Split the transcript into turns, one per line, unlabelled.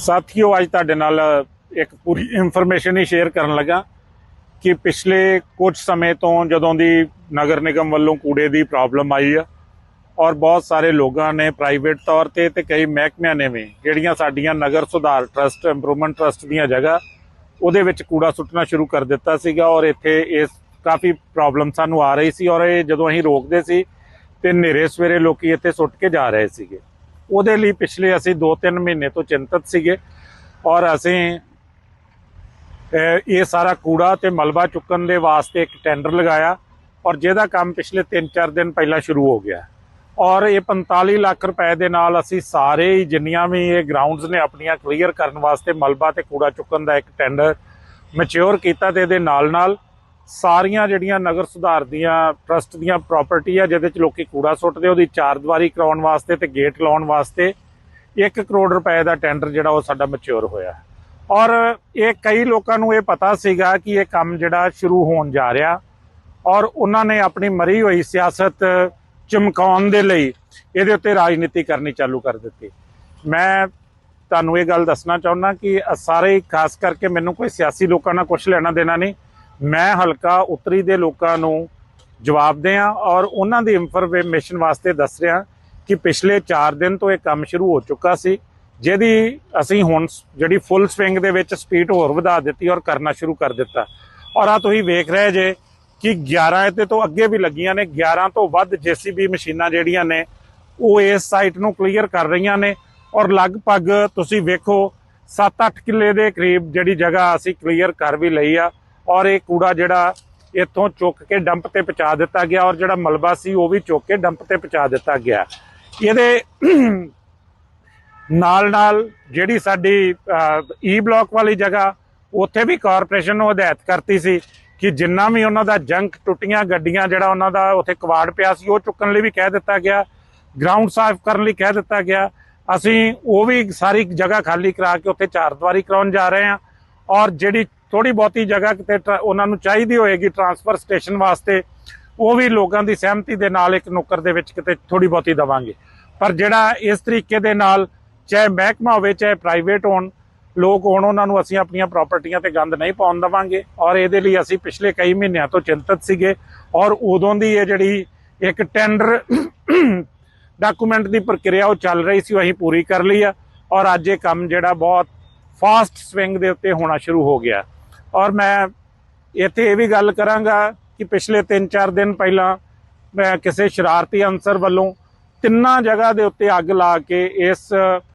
ਸਾਥੀਓ, ਅੱਜ ਤੁਹਾਡੇ ਨਾਲ ਇੱਕ ਪੂਰੀ ਇਨਫੋਰਮੇਸ਼ਨ ਹੀ ਸ਼ੇਅਰ ਕਰਨ ਲੱਗਾ ਕਿ ਪਿਛਲੇ ਕੁਝ ਸਮੇਂ ਤੋਂ ਜਦੋਂ ਦੀ ਨਗਰ ਨਿਗਮ ਵੱਲੋਂ ਕੂੜੇ ਦੀ ਪ੍ਰੋਬਲਮ ਆਈ ਆ ਔਰ ਬਹੁਤ ਸਾਰੇ ਲੋਕਾਂ ਨੇ ਪ੍ਰਾਈਵੇਟ ਤੌਰ ਤੇ ਤੇ ਕਈ ਮਹਿਕਮਿਆਂ ਨੇ ਵੀ, ਜਿਹੜੀਆਂ ਸਾਡੀਆਂ ਨਗਰ ਸੁਧਾਰ ਟਰਸਟ ਇੰਪਰੂਵਮੈਂਟ ਟਰਸਟ ਦੀਆਂ ਜਗ੍ਹਾ, ਉਹਦੇ ਵਿੱਚ ਕੂੜਾ ਸੁੱਟਣਾ ਸ਼ੁਰੂ ਕਰ ਦਿੱਤਾ ਸੀਗਾ ਔਰ ਇੱਥੇ ਇਸ ਕਾਫੀ ਪ੍ਰੋਬਲਮ ਸਾਨੂੰ ਆ ਰਹੀ ਸੀ ਔਰ ਇਹ ਜਦੋਂ ਅਸੀਂ ਰੋਕਦੇ ਸੀ ਤੇ ਹਨੇਰੇ ਸਵੇਰੇ ਲੋਕੀ ਇੱਥੇ ਸੁੱਟ ਕੇ ਜਾ ਰਹੇ ਸੀਗੇ। ਉਹਦੇ ਲਈ ਪਿਛਲੇ ਅਸੀਂ 2-3 ਮਹੀਨੇ ਤੋਂ ਚਿੰਤਤ ਸੀਗੇ ਔਰ ਅਸੀਂ ਇਹ ਸਾਰਾ ਕੂੜਾ ਤੇ ਮਲਬਾ ਚੁੱਕਣ ਦੇ ਵਾਸਤੇ ਇੱਕ ਟੈਂਡਰ ਲਗਾਇਆ ਔਰ ਜਿਹਦਾ ਕੰਮ ਪਿਛਲੇ 3-4 ਦਿਨ ਪਹਿਲਾਂ ਸ਼ੁਰੂ ਹੋ ਗਿਆ। ਔਰ ਇਹ 45 ਲੱਖ ਰੁਪਏ ਦੇ ਨਾਲ ਅਸੀਂ ਸਾਰੇ ਹੀ ਜਿੰਨੀਆਂ ਵੀ ਇਹ ਗਰਾਊਂਡਸ ਨੇ ਆਪਣੀਆਂ ਕਲੀਅਰ ਕਰਨ ਵਾਸਤੇ ਮਲਬਾ ਤੇ ਕੂੜਾ ਚੁੱਕਣ ਦਾ ਇੱਕ ਟੈਂਡਰ ਮੈਚੁਰ ਕੀਤਾ ਤੇ ਇਹਦੇ ਨਾਲ ਨਾਲ ਸਾਰੀਆਂ ਜਿਹੜੀਆਂ ਨਗਰ ਸੁਧਾਰ ਦੀਆਂ ਟਰਸਟ ਦੀਆਂ ਪ੍ਰਾਪਰਟੀ ਆ, ਜਿਹਦੇ ਚ ਲੋਕੀ ਕੂੜਾ ਸੁੱਟਦੇ, ਉਹਦੀ ਚਾਰ ਦੀਵਾਰੀ ਕਰਾਉਣ ਵਾਸਤੇ ਤੇ ਗੇਟ ਲਾਉਣ ਵਾਸਤੇ 1 ਕਰੋੜ ਰੁਪਏ ਦਾ ਟੈਂਡਰ ਜਿਹੜਾ ਉਹ ਸਾਡਾ ਮੈਚੁਰ ਹੋਇਆ। ਔਰ ਇਹ ਕਈ ਲੋਕਾਂ ਨੂੰ ਇਹ ਪਤਾ ਸੀਗਾ ਕਿ ਇਹ ਕੰਮ ਜਿਹੜਾ ਸ਼ੁਰੂ ਹੋਣ ਜਾ ਰਿਹਾ ਔਰ ਉਹਨਾਂ ਨੇ ਆਪਣੀ ਮਰੀ ਹੋਈ ਸਿਆਸਤ ਚਮਕਾਉਣ ਦੇ ਲਈ ਇਹਦੇ ਉੱਤੇ ਰਾਜਨੀਤੀ ਕਰਨੀ ਚਾਲੂ ਕਰ ਦਿੱਤੀ। ਮੈਂ ਤੁਹਾਨੂੰ ਇਹ ਗੱਲ ਦੱਸਣਾ ਚਾਹੁੰਦਾ ਕਿ ਸਾਰੇ ਹੀ ਖਾਸ ਕਰਕੇ ਮੈਨੂੰ ਕੋਈ ਸਿਆਸੀ ਲੋਕਾਂ ਨਾਲ ਕੁਝ ਲੈਣਾ ਦੇਣਾ ਨਹੀਂ ਮੈਂ ਹਲਕਾ ਉੱਤਰੀ ਦੇ ਲੋਕਾਂ ਨੂੰ ਜਵਾਬ ਦਿਆਂ ਔਰ ਉਹਨਾਂ ਦੀ ਇਨਫੋਰਮੇਸ਼ਨ ਵਾਸਤੇ ਦੱਸ ਰਿਹਾ ਕਿ ਪਿਛਲੇ 4 ਦਿਨ ਤੋਂ ਇਹ ਕੰਮ ਸ਼ੁਰੂ ਹੋ ਚੁੱਕਾ ਸੀ, ਜਿਹਦੀ ਅਸੀਂ ਹੁਣ ਜਿਹੜੀ ਫੁੱਲ ਸਵਿੰਗ ਦੇ ਵਿੱਚ ਸਪੀਡ ਹੋਰ ਵਧਾ ਦਿੱਤੀ ਔਰ ਕਰਨਾ ਸ਼ੁਰੂ ਕਰ ਦਿੱਤਾ। ਔਰ ਆ ਤੁਸੀਂ ਵੇਖ ਰਹੇ ਜੇ ਕਿ 11 ਇਹਦੇ ਤੋਂ ਅੱਗੇ ਵੀ ਲੱਗੀਆਂ ਨੇ 11 ਤੋਂ ਵੱਧ ਜੀਸੀਬੀ ਮਸ਼ੀਨਾਂ ਜਿਹੜੀਆਂ ਨੇ, ਉਹ ਇਸ ਸਾਈਟ ਨੂੰ ਕਲੀਅਰ ਕਰ ਰਹੀਆਂ ਨੇ। ਔਰ ਲਗਭਗ ਤੁਸੀਂ ਵੇਖੋ 7-8 ਕਿੱਲੇ ਦੇ ਕਰੀਬ ਜਿਹੜੀ ਜਗ੍ਹਾ ਅਸੀਂ ਕਲੀਅਰ ਕਰ ਵੀ ਲਈ ਆ। ਔਰ ਇਹ ਕੂੜਾ ਜਿਹੜਾ ਇੱਥੋਂ ਚੁੱਕ ਕੇ ਡੰਪ ਤੇ ਪਹੁੰਚਾ ਦਿੱਤਾ ਗਿਆ ਔਰ ਜਿਹੜਾ ਮਲਬਾ ਸੀ ਉਹ ਵੀ ਚੁੱਕ ਕੇ ਡੰਪ ਤੇ ਪਹੁੰਚਾ ਦਿੱਤਾ ਗਿਆ। ਇਹਦੇ ਨਾਲ ਨਾਲ ਜਿਹੜੀ ਸਾਡੀ ਈ ਬਲਾਕ ਵਾਲੀ ਜਗ੍ਹਾ, ਉੱਥੇ ਵੀ ਕਾਰਪੋਰੇਸ਼ਨ ਨੂੰ ਹਦਾਇਤ ਕਰਤੀ ਸੀ ਕਿ ਜਿੰਨਾ ਵੀ ਉਹਨਾਂ ਦਾ ਜੰਕ ਟੁੱਟੀਆਂ ਗੱਡੀਆਂ ਜਿਹੜਾ ਉਹਨਾਂ ਦਾ ਉੱਥੇ ਕਵਾੜ ਪਿਆ ਸੀ, ਉਹ ਚੁੱਕਣ ਲਈ ਵੀ ਕਹਿ ਦਿੱਤਾ ਗਿਆ ਗਰਾਊਂਡ ਸਾਫ਼ ਕਰਨ ਲਈ ਕਹਿ ਦਿੱਤਾ ਗਿਆ। ਅਸੀਂ ਉਹ ਵੀ ਸਾਰੀ ਜਗ੍ਹਾ ਖਾਲੀ ਕਰਾ ਕੇ ਉੱਥੇ ਚਾਰ ਦੀਵਾਰੀ ਕਰਾਉਣ ਜਾ ਰਹੇ ਹਾਂ ਔਰ ਜਿਹੜੀ ਥੋੜੀ ਬਹੁਤੀ ਜਗ੍ਹਾ ਕਿਤੇ ਟਰਾ- ਉਹਨਾਂ ਨੂੰ ਚਾਹੀਦੀ ਹੋਏਗੀ ਟਰਾਂਸਫਰ ਸਟੇਸ਼ਨ ਵਾਸਤੇ, ਉਹ ਵੀ ਲੋਕਾਂ ਦੀ ਸਹਿਮਤੀ ਦੇ ਨਾਲ ਇੱਕ ਨੁੱਕਰ ਦੇ ਵਿੱਚ ਕਿਤੇ ਥੋੜੀ ਬਹੁਤੀ ਦਵਾਂਗੇ। ਪਰ ਜਿਹੜਾ ਇਸ ਤਰੀਕੇ ਦੇ ਨਾਲ ਚਾਹੇ ਮਹਿਕਮਾ ਹੋਵੇ, ਚਾਹੇ ਪ੍ਰਾਈਵੇਟ ਹੋਣ, ਲੋਕ ਹੋਣ, ਉਹਨਾਂ ਨੂੰ ਅਸੀਂ ਆਪਣੀਆਂ ਪ੍ਰਾਪਰਟੀਆਂ ਤੇ ਗੰਦ ਨਹੀਂ ਪਾਉਣ ਦਵਾਂਗੇ। ਔਰ ਇਹਦੇ ਲਈ ਅਸੀਂ ਪਿਛਲੇ ਕਈ ਮਹੀਨਿਆਂ ਤੋਂ ਚਿੰਤਤ ਸੀਗੇ। ਔਰ ਉਦੋਂ ਦੀ ਇਹ ਜਿਹੜੀ ਇੱਕ ਟੈਂਡਰ ਡਾਕੂਮੈਂਟ ਦੀ ਪ੍ਰਕਿਰਿਆ ਉਹ ਚੱਲ ਰਹੀ ਸੀ, ਉਹ ਅਸੀਂ ਪੂਰੀ ਕਰ ਲਈ ਆ। ਔਰ ਅੱਜ ਇਹ ਕੰਮ ਜਿਹੜਾ ਬਹੁਤ ਫਾਸਟ ਸਵਿੰਗ ਦੇ ਉੱਤੇ ਹੋਣਾ ਸ਼ੁਰੂ ਹੋ ਗਿਆ। ਔਰ ਮੈਂ ਇੱਥੇ ਇਹ ਵੀ ਗੱਲ ਕਰਾਂਗਾ ਕਿ ਪਿਛਲੇ 3-4 ਦਿਨ ਪਹਿਲਾਂ ਮੈਂ ਕਿਸੇ ਸ਼ਰਾਰਤੀ ਅਨਸਰ ਵੱਲੋਂ ਤਿੰਨਾਂ ਜਗ੍ਹਾ ਦੇ ਉੱਤੇ ਅੱਗ ਲਾ ਕੇ ਇਸ